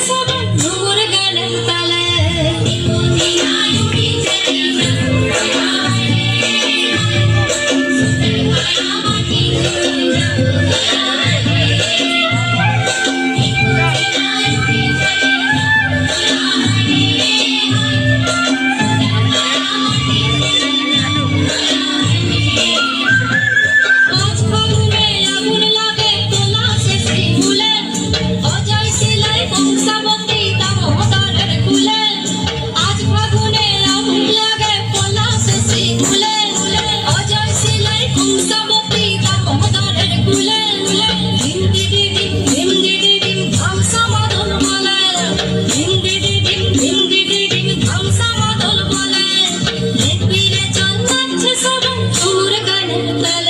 শুধু নুর গানের তাল Let